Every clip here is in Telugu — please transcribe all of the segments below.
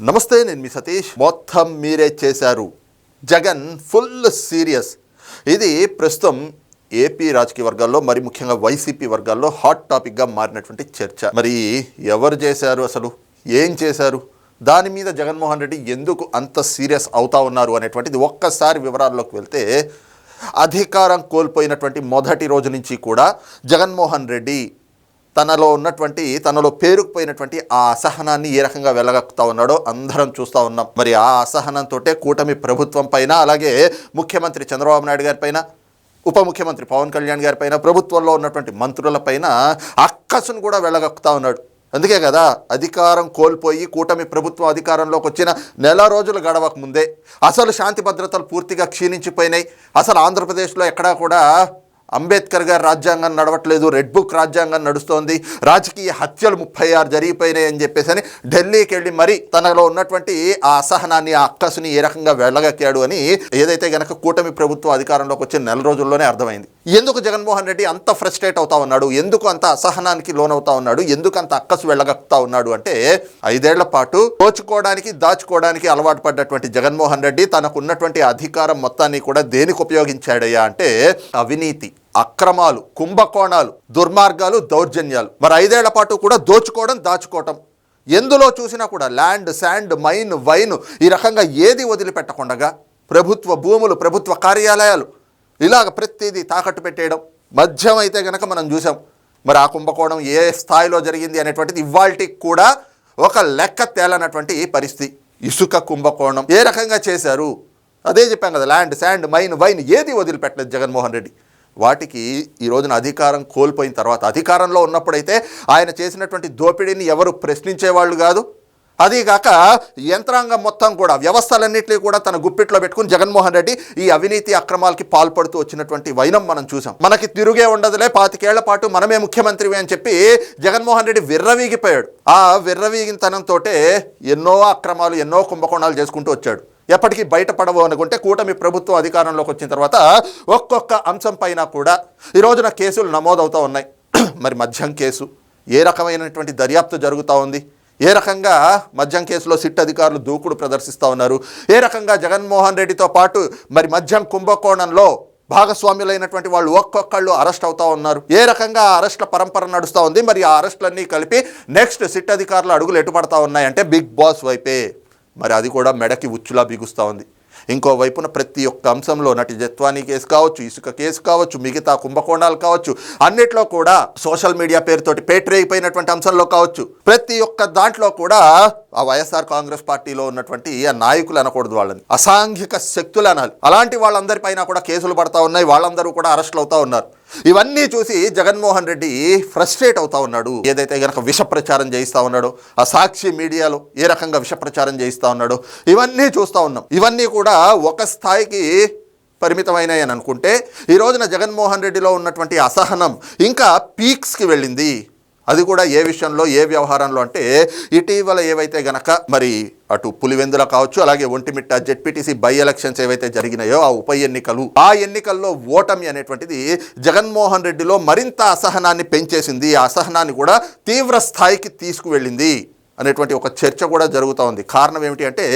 నమస్తే నేను మీ సతీష్. మొత్తం మీరే చేశారు. Jagan full serious. ఇది ప్రస్తుతం ఏపీ రాజకీయ వర్గాల్లో మరి ముఖ్యంగా వైసీపీ వర్గాల్లో హాట్ టాపిక్గా మారినటువంటి చర్చ. మరి ఎవరు చేశారు అసలు? ఏం చేశారు? దాని మీద జగన్మోహన్ రెడ్డి ఎందుకు అంత సీరియస్ అవుతా ఉన్నారు అనేటువంటిది ఒక్కసారి వివరాల్లోకి వెళ్తే అధికారం కోల్పోయినటువంటి మొదటి రోజు నుంచి కూడా జగన్మోహన్ రెడ్డి తనలో ఉన్నటువంటి తనలో పేరుకుపోయినటువంటి ఆ అసహనాన్ని ఏ రకంగా వెళ్ళగక్కుతా ఉన్నాడో అందరం చూస్తూ ఉన్నాం. మరి ఆ అసహనంతో కూటమి ప్రభుత్వం పైన అలాగే ముఖ్యమంత్రి చంద్రబాబు నాయుడు గారి పైన ఉప ముఖ్యమంత్రి పవన్ కళ్యాణ్ గారి పైన ప్రభుత్వంలో ఉన్నటువంటి మంత్రుల పైన అక్కసును కూడా వెళ్ళగక్కుతా ఉన్నాడు. అందుకే కదా అధికారం కోల్పోయి కూటమి ప్రభుత్వం అధికారంలోకి వచ్చిన నెల రోజులు గడవక ముందే అసలు శాంతి భద్రతలు పూర్తిగా క్షీణించిపోయినాయి. అసలు ఆంధ్రప్రదేశ్లో ఎక్కడా కూడా అంబేద్కర్ గారి రాజ్యాంగం నడవట్లేదు రెడ్ బుక్ రాజ్యాంగం నడుస్తోంది రాజకీయ హత్యలు ముప్పై ఆరు జరిగిపోయినాయి అని చెప్పేసి అని ఢిల్లీకి వెళ్ళి మరి తనలో ఉన్నటువంటి ఆ అసహనాన్ని ఆ అక్కసుని ఏ రకంగా వెళ్ళగక్కాడు అని ఏదైతే గనక కూటమి ప్రభుత్వం అధికారంలోకి వచ్చిన నెల రోజుల్లోనే అర్థమైంది. ఎందుకు జగన్మోహన్ రెడ్డి అంత ఫ్రస్ట్రేట్ అవుతా ఉన్నాడు? ఎందుకు అంత అసహనానికి లోనవుతా ఉన్నాడు? ఎందుకు అంత అక్కసు వెళ్ళగక్కుతా ఉన్నాడు? అంటే ఐదేళ్ళ పాటు దోచుకోవడానికి దాచుకోవడానికి అలవాటు పడ్డటువంటి జగన్మోహన్ రెడ్డి తనకు ఉన్నటువంటి అధికారం మొత్తాన్ని కూడా దేనికి ఉపయోగించాడయ్యా అంటే అవినీతి అక్రమాలు కుంభకోణాలు దుర్మార్గాలు దౌర్జన్యాలు. మరి ఐదేళ్ళ పాటు కూడా దోచుకోవడం దాచుకోవటం. ఎందులో చూసినా కూడా ల్యాండ్ శాండ్ మైన్ వైన్ ఈ రకంగా ఏది వదిలిపెట్టకుండగా ప్రభుత్వ భూములు ప్రభుత్వ కార్యాలయాలు ఇలాగ ప్రతిదీ తాకట్టు పెట్టేయడం. మధ్యం అయితే గనక మనం చూసాం మరి ఆ కుంభకోణం ఏ స్థాయిలో జరిగింది అనేటువంటిది ఇవాల్టికి కూడా ఒక లెక్క తేలనటువంటి పరిస్థితి. ఇసుక కుంభకోణం ఏ రకంగా చేశారు? అదే చెప్పాం కదా ల్యాండ్ శాండ్ మైన్ వైన్ ఏది వదిలిపెట్టలేదు జగన్మోహన్ రెడ్డి. వాటికి ఈ రోజున అధికారం కోల్పోయిన తర్వాత అధికారంలో ఉన్నప్పుడైతే ఆయన చేసినటువంటి దోపిడీని ఎవరు ప్రశ్నించేవాళ్ళు కాదు. అదీగాక యంత్రాంగం మొత్తం కూడా వ్యవస్థలన్నింటినీ కూడా తన గుప్పిట్లో పెట్టుకుని జగన్మోహన్ రెడ్డి ఈ అవినీతి అక్రమాలకి పాల్పడుతూ వచ్చినటువంటి వైనం మనం చూసాం. మనకి తిరుగే ఉండదులే పాతికేళ్ళ పాటు మనమే ముఖ్యమంత్రివి అని చెప్పి జగన్మోహన్ రెడ్డి విర్రవీగిపోయాడు. ఆ విర్రవీగినతనంతో ఎన్నో అక్రమాలు ఎన్నో కుంభకోణాలు చేసుకుంటూ వచ్చాడు. ఎప్పటికీ బయటపడవు అనుకుంటే కూటమి ప్రభుత్వం అధికారంలోకి వచ్చిన తర్వాత ఒక్కొక్క అంశం పైన కూడా ఈ రోజున కేసులు నమోదవుతూ ఉన్నాయి. మరి మద్యం కేసు ఏ రకమైనటువంటి దర్యాప్తు జరుగుతూ ఉంది? ఏ రకంగా మద్యం కేసులో సిట్ అధికారులు దూకుడు ప్రదర్శిస్తూ ఉన్నారు? ఏ రకంగా జగన్మోహన్ రెడ్డితో పాటు మరి మద్యం కుంభకోణంలో భాగస్వామ్యులైనటువంటి వాళ్ళు ఒక్కొక్కళ్ళు అరెస్ట్ అవుతూ ఉన్నారు? ఏ రకంగా అరెస్ట్ల పరంపర నడుస్తూ ఉంది? మరి ఆ అరెస్టులన్నీ కలిపి నెక్స్ట్ సిట్ అధికారులు అడుగులు ఎటుపడతా ఉన్నాయంటే బిగ్ బాస్ వైపే. మరి అది కూడా మెడకి ఉచ్చులా బిగుస్తూ ఉంది. ఇంకో వైపున ప్రతి ఒక్క అంశంలో నటి జత్వానీ కేసు కావచ్చు ఇసుక కేసు కావచ్చు మిగతా కుంభకోణాలు కావచ్చు అన్నిట్లో కూడా సోషల్ మీడియా పేరుతోటి పేటరేగిపోయినటువంటి అంశంలో కావచ్చు. ప్రతి ఒక్క దాంట్లో కూడా ఆ వైఎస్ఆర్ కాంగ్రెస్ పార్టీలో ఉన్నటువంటి ఆ నాయకులు అనకూడదు వాళ్ళని. అసాంఘిక శక్తులు అనాలి. అలాంటి వాళ్ళందరిపైన కూడా కేసులు పడతా ఉన్నాయి. వాళ్ళందరూ కూడా అరెస్టులు అవుతా ఉన్నారు. ఇవన్నీ చూసి జగన్మోహన్ రెడ్డి ఫ్రస్ట్రేట్ అవుతా ఉన్నాడు. ఏదైతే గనక విష ప్రచారం చేయిస్తా ఉన్నాడో ఆ సాక్షి మీడియాలో ఏ రకంగా విష ప్రచారం చేయిస్తా ఉన్నాడో ఇవన్నీ చూస్తూ ఉన్నాం. ఇవన్నీ కూడా ఒక స్థాయికి పరిమితమైనవి అని అనుకుంటే ఈ రోజున జగన్మోహన్ రెడ్డిలో ఉన్నటువంటి అసహనం ఇంకా పీక్స్కి వెళ్ళింది. అది కూడా ఏ విషయంలో ఏ వ్యవహారంలో అంటే ఇటీవల ఏవైతే గనక మరి అటు పులివెందుల కావచ్చు అలాగే ఒంటిమిట్ట జెడ్పీటీసీ బై ఎలక్షన్స్ ఏవైతే జరిగినాయో ఆ ఉప ఎన్నికలు ఆ ఎన్నికల్లో ఓటమి అనేటువంటిది జగన్మోహన్ రెడ్డిలో మరింత అసహనాన్ని పెంచేసింది. ఆ అసహనాన్ని కూడా తీవ్ర స్థాయికి తీసుకువెళ్ళింది అనేటువంటి ఒక చర్చ కూడా జరుగుతూ ఉంది. కారణం ఏమిటి అంటే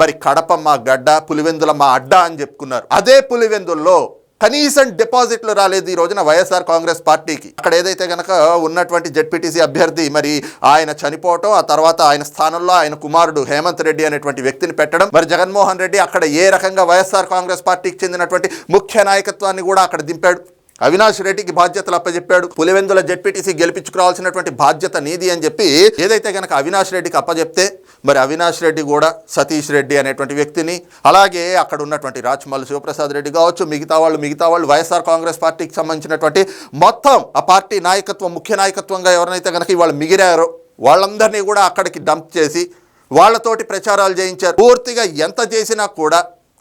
మరి కడప మా గడ్డ పులివెందుల మా అడ్డ అని చెప్పుకున్నారు. అదే పులివెందుల్లో కనీసం డిపాజిట్లు రాలేదు ఈ రోజున వైఎస్ఆర్ కాంగ్రెస్ పార్టీకి. అక్కడ ఏదైతే గనక ఉన్నటువంటి జెడ్పీటీసీ అభ్యర్థి మరి ఆయన చనిపోవటం ఆ తర్వాత ఆయన స్థానంలో ఆయన కుమారుడు హేమంత్ రెడ్డి అనేటువంటి వ్యక్తిని పెట్టడం మరి జగన్మోహన్ రెడ్డి అక్కడ ఏ రకంగా వైఎస్ఆర్ కాంగ్రెస్ పార్టీకి చెందినటువంటి ముఖ్య నాయకత్వాన్ని కూడా అక్కడ దింపాడు. అవినాష్ రెడ్డికి బాధ్యతలు అప్పచెప్పాడు పులివెందుల జెడ్పీటీసీ గెలిపించుకురావాల్సినటువంటి బాధ్యత నీది అని చెప్పి ఏదైతే కనుక అవినాష్ రెడ్డికి అప్పచెప్తే మరి అవినాష్ రెడ్డి కూడా సతీష్ రెడ్డి అనేటువంటి వ్యక్తిని అలాగే అక్కడ ఉన్నటువంటి రాచమల్లి శివప్రసాద్ రెడ్డి కావచ్చు మిగతా వాళ్ళు మిగతా వాళ్ళు వైఎస్ఆర్ కాంగ్రెస్ పార్టీకి సంబంధించినటువంటి మొత్తం ఆ పార్టీ నాయకత్వం ముఖ్య నాయకత్వంగా ఎవరైతే కనుక ఇవాళ మిగిలారో వాళ్ళందరినీ కూడా అక్కడికి డంప్ చేసి వాళ్ళతోటి ప్రచారాలు చేయించారు. పూర్తిగా ఎంత చేసినా కూడా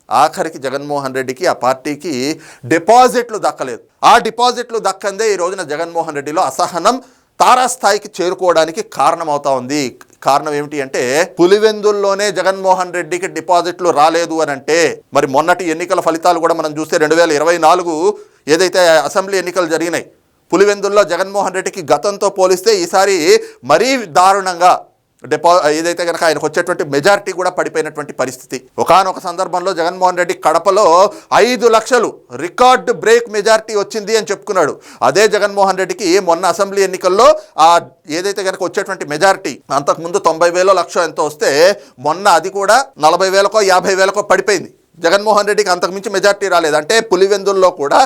ఆఖరికి జగన్మోహన్ రెడ్డికి ఆ పార్టీకి డిపాజిట్లు దక్కలేదు. ఆ డిపాజిట్లు దక్కందే ఈ రోజున జగన్మోహన్ రెడ్డిలో అసహనం తారాస్థాయికి చేరుకోవడానికి కారణమవుతా ఉంది. కారణం ఏమిటి అంటే పులివెందుల్లోనే జగన్మోహన్ రెడ్డికి డిపాజిట్లు రాలేదు అని అంటే మరి మొన్నటి ఎన్నికల ఫలితాలు కూడా మనం చూస్తే రెండు వేల ఇరవై నాలుగు ఏదైతే అసెంబ్లీ ఎన్నికలు జరిగినాయి పులివెందుల్లో జగన్మోహన్ రెడ్డికి గతంతో పోలిస్తే ఈసారి మరీ దారుణంగా డిపా ఏదైతే కనుక ఆయనకు వచ్చేటువంటి మెజారిటీ కూడా పడిపోయినటువంటి పరిస్థితి. ఒకానొక సందర్భంలో జగన్మోహన్ రెడ్డి కడపలో ఐదు లక్షలు రికార్డ్ బ్రేక్ మెజారిటీ వచ్చింది అని చెప్పుకున్నాడు. అదే జగన్మోహన్ రెడ్డికి మొన్న అసెంబ్లీ ఎన్నికల్లో ఆ ఏదైతే కనుక వచ్చేటువంటి మెజారిటీ అంతకుముందు తొంభై వేలో లక్ష ఎంత వస్తే మొన్న అది కూడా నలభై వేలకో యాభై వేలకో పడిపోయింది. జగన్మోహన్ రెడ్డికి అంతకుమించి మెజారిటీ రాలేదు. అంటే పులివెందుల్లో కూడా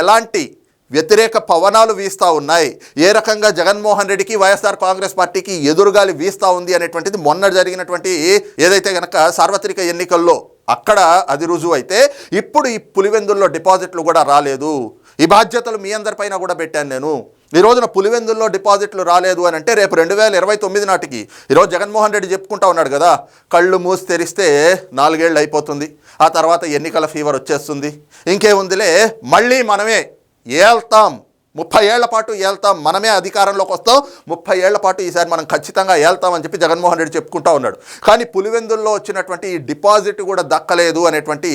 ఎలాంటి వ్యతిరేక పవనాలు వీస్తూ ఉన్నాయి. ఏ రకంగా జగన్మోహన్ రెడ్డికి వైఎస్ఆర్ కాంగ్రెస్ పార్టీకి ఎదురుగాలి వీస్తూ ఉంది అనేటువంటిది మొన్న జరిగినటువంటి ఏదైతే కనుక సార్వత్రిక ఎన్నికల్లో అక్కడ అది రుజువు అయితే ఇప్పుడు ఈ పులివెందుల్లో డిపాజిట్లు కూడా రాలేదు. ఈ బాధ్యతలు మీ అందరిపైన కూడా పెట్టాను నేను. ఈ రోజున పులివెందుల్లో డిపాజిట్లు రాలేదు అని అంటే రేపు రెండు వేల ఇరవై తొమ్మిది నాటికి ఈరోజు జగన్మోహన్ రెడ్డి చెప్పుకుంటా ఉన్నాడు కదా కళ్ళు మూసి తెరిస్తే నాలుగేళ్ళు అయిపోతుంది. ఆ తర్వాత ఎన్నికల ఫీవర్ వచ్చేస్తుంది. ఇంకేముందిలే మళ్ళీ మనమే ఏల్తాం ముప్పై ఏళ్ళ పాటు ఏళ్తాం. మనమే అధికారంలోకి వస్తాం. ముప్పై ఏళ్ళ పాటు ఈసారి మనం ఖచ్చితంగా ఏళ్తామని అని చెప్పి జగన్మోహన్ రెడ్డి చెప్పుకుంటా ఉన్నాడు. కానీ పులివెందుల్లో వచ్చినటువంటి ఈ డిపాజిట్ కూడా దక్కలేదు అనేటువంటి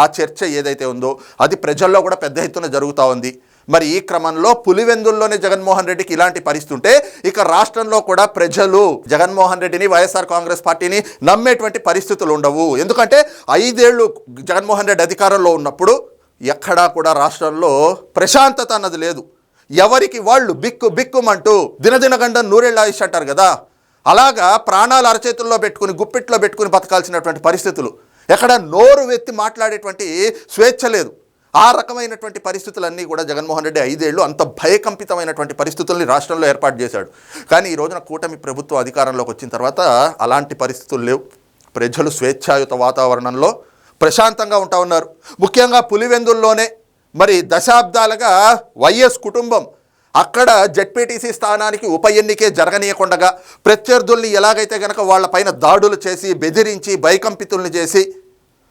ఆ చర్చ ఏదైతే ఉందో అది ప్రజల్లో కూడా పెద్ద ఎత్తున జరుగుతూ ఉంది. మరి ఈ క్రమంలో పులివెందుల్లోనే జగన్మోహన్ రెడ్డికి ఇలాంటి పరిస్థితి ఉంటే ఇక రాష్ట్రంలో కూడా ప్రజలు జగన్మోహన్ రెడ్డిని వైఎస్ఆర్ కాంగ్రెస్ పార్టీని నమ్మేటువంటి పరిస్థితులు ఉండవు. ఎందుకంటే ఐదేళ్ళు జగన్మోహన్ రెడ్డి అధికారంలో ఉన్నప్పుడు ఎక్కడా కూడా రాష్ట్రంలో ప్రశాంతత అన్నది లేదు. ఎవరికి వాళ్ళు బిక్కు బిక్కుమంటూ దినదినగండం నూరేళ్ళ ఆయుష్ అంటారు కదా. అలాగా ప్రాణాలు అరచేతుల్లో పెట్టుకుని గుప్పిట్లో పెట్టుకుని బతకాల్సినటువంటి పరిస్థితులు. ఎక్కడ నోరు వెత్తి మాట్లాడేటువంటి స్వేచ్ఛ లేదు. ఆ రకమైనటువంటి పరిస్థితులన్నీ కూడా జగన్మోహన్ రెడ్డి ఐదేళ్ళు అంత భయకంపితమైనటువంటి పరిస్థితుల్ని రాష్ట్రంలో ఏర్పాటు చేశాడు. కానీ ఈ రోజున కూటమి ప్రభుత్వం అధికారంలోకి వచ్చిన తర్వాత అలాంటి పరిస్థితులు లేవు. ప్రజలు స్వేచ్ఛాయుత వాతావరణంలో ప్రశాంతంగా ఉంటా ఉన్నారు. ముఖ్యంగా పులివెందుల్లోనే. మరి దశాబ్దాలుగా వైఎస్ కుటుంబం అక్కడ జడ్పీటీసీ స్థానానికి ఉప ఎన్నికే జరగనీయకుండగా ప్రత్యర్థుల్ని ఎలాగైతే గనక వాళ్ళపైన దాడులు చేసి బెదిరించి భయకంపితుల్ని చేసి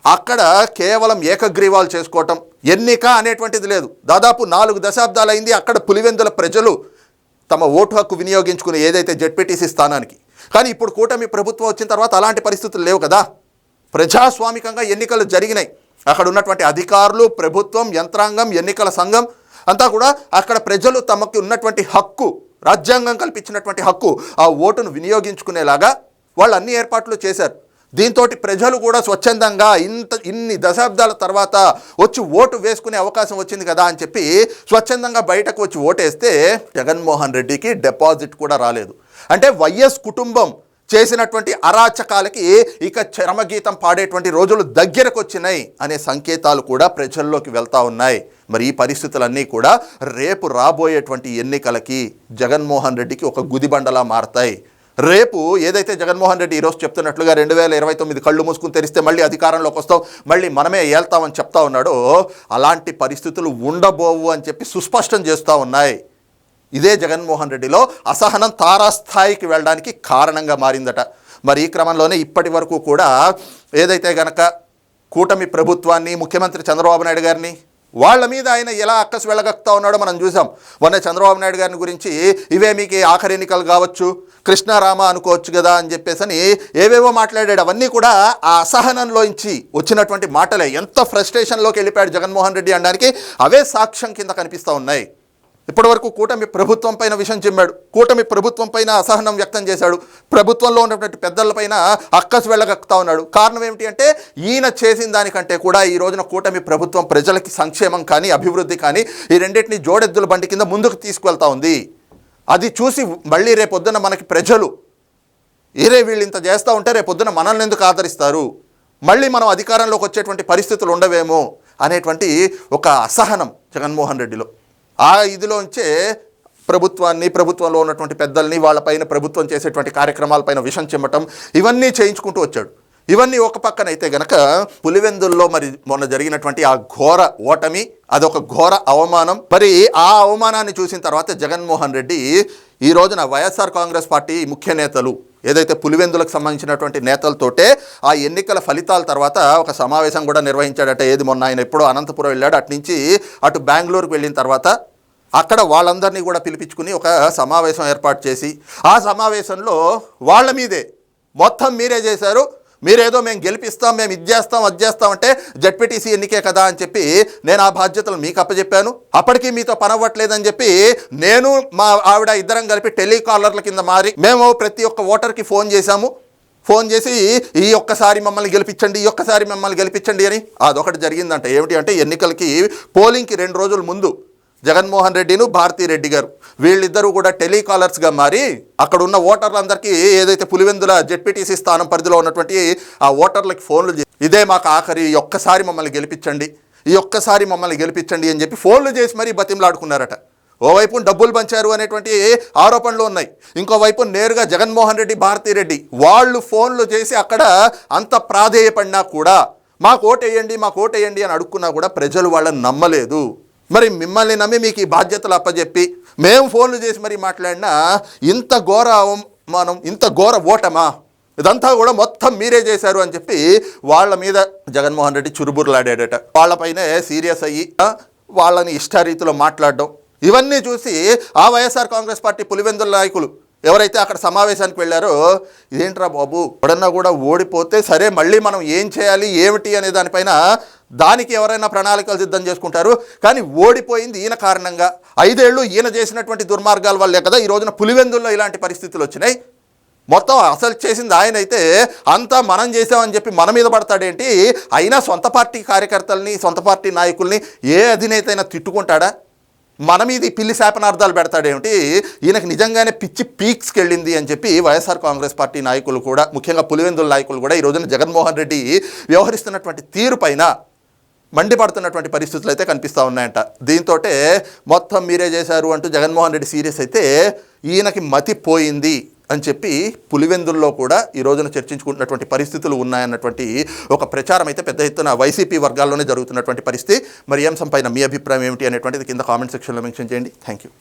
అక్కడ కేవలం ఏకగ్రీవాలు చేసుకోవటం ఎన్నిక అనేటువంటిది లేదు. దాదాపు నాలుగు దశాబ్దాలైంది అక్కడ పులివెందుల ప్రజలు తమ ఓటు హక్కు వినియోగించుకుని ఏదైతే జడ్పీటీసీ స్థానానికి. కానీ ఇప్పుడు కూటమి ప్రభుత్వం వచ్చిన తర్వాత అలాంటి పరిస్థితులు లేవు కదా. ప్రజాస్వామికంగా ఎన్నికలు జరిగినాయి. అక్కడ ఉన్నటువంటి అధికారులు ప్రభుత్వం యంత్రాంగం ఎన్నికల సంఘం అంతా కూడా అక్కడ ప్రజలు తమకు ఉన్నటువంటి హక్కు రాజ్యాంగం కల్పించినటువంటి హక్కు ఆ ఓటును వినియోగించుకునేలాగా వాళ్ళు అన్ని ఏర్పాట్లు చేశారు. దీంతో ప్రజలు కూడా స్వచ్ఛందంగా ఇంత ఇన్ని దశాబ్దాల తర్వాత వచ్చి ఓటు వేసుకునే అవకాశం వచ్చింది కదా అని చెప్పి స్వచ్ఛందంగా బయటకు వచ్చి ఓటేస్తే జగన్మోహన్ రెడ్డికి డిపాజిట్ కూడా రాలేదు. అంటే వైఎస్ కుటుంబం చేసినటువంటి అరాచకాలకి ఇక చరమగీతం పాడేటువంటి రోజులు దగ్గరకు వచ్చినాయి అనే సంకేతాలు కూడా ప్రజల్లోకి వెళ్తా ఉన్నాయి. మరి ఈ పరిస్థితులన్నీ కూడా రేపు రాబోయేటువంటి ఎన్నికలకి జగన్మోహన్ రెడ్డికి ఒక గుదిబండలా మారతాయి. రేపు ఏదైతే జగన్మోహన్ రెడ్డి ఈరోజు చెప్తున్నట్లుగా రెండు వేల ఇరవై తొమ్మిది కళ్ళు మూసుకుని తెరిస్తే మళ్ళీ అధికారంలోకి వస్తాం మళ్ళీ మనమే ఏళ్తామని చెప్తా ఉన్నాడో అలాంటి పరిస్థితులు ఉండబోవు అని చెప్పి సుస్పష్టం చేస్తూ ఉన్నాయి. ఇదే జగన్మోహన్ రెడ్డిలో అసహనం తారాస్థాయికి వెళ్ళడానికి కారణంగా మారిందట. మరి ఈ క్రమంలోనే ఇప్పటి వరకు కూడా ఏదైతే గనక కూటమి ప్రభుత్వాన్ని ముఖ్యమంత్రి చంద్రబాబు నాయుడు గారిని వాళ్ళ మీద ఆయన ఎలా అక్కసు వెళ్ళగక్తా ఉన్నాడో మనం చూసాం. మొన్న చంద్రబాబు నాయుడు గారిని గురించి ఇవే మీకు ఆఖరి ఎన్నికలు కావచ్చు కృష్ణారామ అనుకోవచ్చు కదా అని చెప్పేసి అని ఏవేవో మాట్లాడాడు. అవన్నీ కూడా ఆ అసహనంలోంచి వచ్చినటువంటి మాటలే. ఎంత ఫ్రస్ట్రేషన్లోకి వెళ్ళిపోయాడు జగన్మోహన్ రెడ్డి అనడానికి అవే సాక్ష్యం కింద కనిపిస్తూ ఉన్నాయి. ఇప్పటివరకు కూటమి ప్రభుత్వం పైన విషయం చెమ్మాడు. కూటమి ప్రభుత్వం పైన అసహనం వ్యక్తం చేశాడు. ప్రభుత్వంలో ఉన్నటువంటి పెద్దలపైన అక్కసు వెళ్ళగక్కుతా ఉన్నాడు. కారణం ఏమిటి అంటే ఈయన చేసిన దానికంటే కూడా ఈ రోజున కూటమి ప్రభుత్వం ప్రజలకి సంక్షేమం కానీ అభివృద్ధి కానీ ఈ రెండింటిని జోడెద్దుల బండి కింద ముందుకు తీసుకువెళ్తా ఉంది. అది చూసి మళ్ళీ రేపొద్దున మనకి ప్రజలు ఏరే వీళ్ళు ఇంత చేస్తూ ఉంటే రేపొద్దున మనల్ని ఎందుకు ఆదరిస్తారు? మళ్ళీ మనం అధికారంలోకి వచ్చేటువంటి పరిస్థితులు ఉండవేమో? అనేటువంటి ఒక అసహనం జగన్మోహన్ రెడ్డిలో. ఆ ఇదిలోంచే ప్రభుత్వాన్ని ప్రభుత్వంలో ఉన్నటువంటి పెద్దల్ని వాళ్ళపైన ప్రభుత్వం చేసేటువంటి కార్యక్రమాలపైన విషం చిమ్మటం ఇవన్నీ చేయించుకుంటూ వచ్చాడు. ఇవన్నీ ఒక పక్కన అయితే గనక పులివెందుల్లో మరి మొన్న జరిగినటువంటి ఆ ఘోర ఓటమి అదొక ఘోర అవమానం. మరి ఆ అవమానాన్ని చూసిన తర్వాత జగన్మోహన్ రెడ్డి ఈ రోజున వైఎస్ఆర్ కాంగ్రెస్ పార్టీ ముఖ్య నేతలు ఏదైతే పులివెందులకు సంబంధించినటువంటి నేతలతోటే ఆ ఎన్నికల ఫలితాల తర్వాత ఒక సమావేశం కూడా నిర్వహించాడట. ఏది మొన్న ఆయన ఎప్పుడో అనంతపురం వెళ్ళాడు. అటు నుంచి అటు బెంగళూరుకు వెళ్ళిన తర్వాత అక్కడ వాళ్ళందరినీ కూడా పిలిపించుకుని ఒక సమావేశం ఏర్పాటు చేసి ఆ సమావేశంలో వాళ్ళ మీదే మొత్తం మీరే చేశారు. మీరేదో మేము గెలిపిస్తాం మేము ఇది చేస్తాం అది చేస్తాం అంటే జడ్పీటీసీ ఎన్నికే కదా అని చెప్పి నేను ఆ బాధ్యతలు మీకు అప్పచెప్పాను అప్పటికీ మీతో పనవ్వట్లేదని చెప్పి నేను మా ఆవిడ ఇద్దరం కలిపి టెలికాలర్ల కింద మారి మేము ప్రతి ఒక్క ఓటర్కి ఫోన్ చేశాము. ఫోన్ చేసి ఈ ఒక్కసారి మమ్మల్ని గెలిపించండి ఈ ఒక్కసారి మమ్మల్ని గెలిపించండి అని. అదొకటి జరిగిందంట. ఏమిటి అంటే ఎన్నికలకి పోలింగ్కి రెండు రోజుల ముందు జగన్మోహన్ రెడ్డిను భారతీ రెడ్డి గారు. వీళ్ళిద్దరూ కూడా టెలికాలర్స్గా మారి అక్కడ ఉన్న ఓటర్లందరికీ ఏదైతే పులివెందుల జెడ్పీటీసీ స్థానం పరిధిలో ఉన్నటువంటి ఆ ఓటర్లకి ఫోన్లు ఇదే మాకు ఆఖరి ఒక్కసారి మమ్మల్ని గెలిపించండి ఈ ఒక్కసారి మమ్మల్ని గెలిపించండి అని చెప్పి ఫోన్లు చేసి మరీ బతిమలాడుకున్నారట. ఓవైపు డబ్బులు పంచారు అనేటువంటి ఆరోపణలు ఉన్నాయి. ఇంకోవైపు నేరుగా జగన్మోహన్ రెడ్డి భారతీ రెడ్డి వాళ్ళు ఫోన్లు చేసి అక్కడ అంత ప్రాధేయపడినా కూడా మాకు ఓటేయండి మాకు ఓటేయండి అని అడుక్కున్నా కూడా ప్రజలు వాళ్ళని నమ్మలేదు. మరి మిమ్మల్ని నమ్మి మీకు ఈ బాధ్యతలు అప్పచెప్పి మేము ఫోన్లు చేసి మరీ మాట్లాడినా ఇంత ఘోర అవమానం ఇంత ఘోర ఓటమా? ఇదంతా కూడా మొత్తం మీరే చేశారు అని చెప్పి వాళ్ళ మీద జగన్మోహన్ రెడ్డి చురుబురులాడాడట. వాళ్ళపైనే సీరియస్ అయ్యి వాళ్ళని ఇష్టారీతిలో మాట్లాడడం. ఇవన్నీ చూసి ఆ వైఎస్ఆర్ కాంగ్రెస్ పార్టీ పులివెందుల నాయకులు ఎవరైతే అక్కడ సమావేశానికి వెళ్ళారో ఇదేంట్రా బాబు ఎవడన్నా కూడా ఓడిపోతే సరే మళ్ళీ మనం ఏం చేయాలి ఏమిటి అనే దానిపైన దానికి ఎవరైనా ప్రణాళికలు సిద్ధం చేసుకుంటారు. కానీ ఓడిపోయింది ఈయన కారణంగా. ఐదేళ్ళు ఈయన చేసినటువంటి దుర్మార్గాల వల్లే కదా ఈ రోజున పులివెందుల్లో ఇలాంటి పరిస్థితులు వచ్చినాయి. మొత్తం అసలు చేసింది ఆయన అయితే అంతా మనం చేసామని చెప్పి మన మీద పడతాడేంటి? అయినా సొంత పార్టీ కార్యకర్తల్ని సొంత పార్టీ నాయకుల్ని ఏ అధినేత అయినా తిట్టుకుంటాడా? మన మీద ఈ పిల్లి శాపనార్థాలు పెడతాడేమిటి ఈయనకి నిజంగానే పిచ్చి పీక్స్కి వెళ్ళింది అని చెప్పి వైఎస్ఆర్ కాంగ్రెస్ పార్టీ నాయకులు కూడా ముఖ్యంగా పులివెందుల నాయకులు కూడా ఈ రోజున జగన్మోహన్ రెడ్డి వ్యవహరిస్తున్నటువంటి తీరు పైన మండిపడుతున్నటువంటి పరిస్థితులు అయితే కనిపిస్తూ ఉన్నాయంట. దీంతో మొత్తం మీరే చేశారు అంటూ జగన్మోహన్ రెడ్డి సీరియస్ అయితే ఈయనకి మతి పోయింది అని చెప్పి పులివెందుల్లో కూడా ఈ రోజున చర్చించుకుంటున్నటువంటి పరిస్థితులు ఉన్నాయన్నటువంటి ఒక ప్రచారం అయితే పెద్ద ఎత్తున వైసీపీ వర్గాల్లోనే జరుగుతున్నటువంటి పరిస్థితి. మరి ఈ సంపైన మీ అభిప్రాయం ఏమిటి అనేటువంటిది కింద కామెంట్ సెక్షన్లో మెన్షన్ చేయండి. Thank you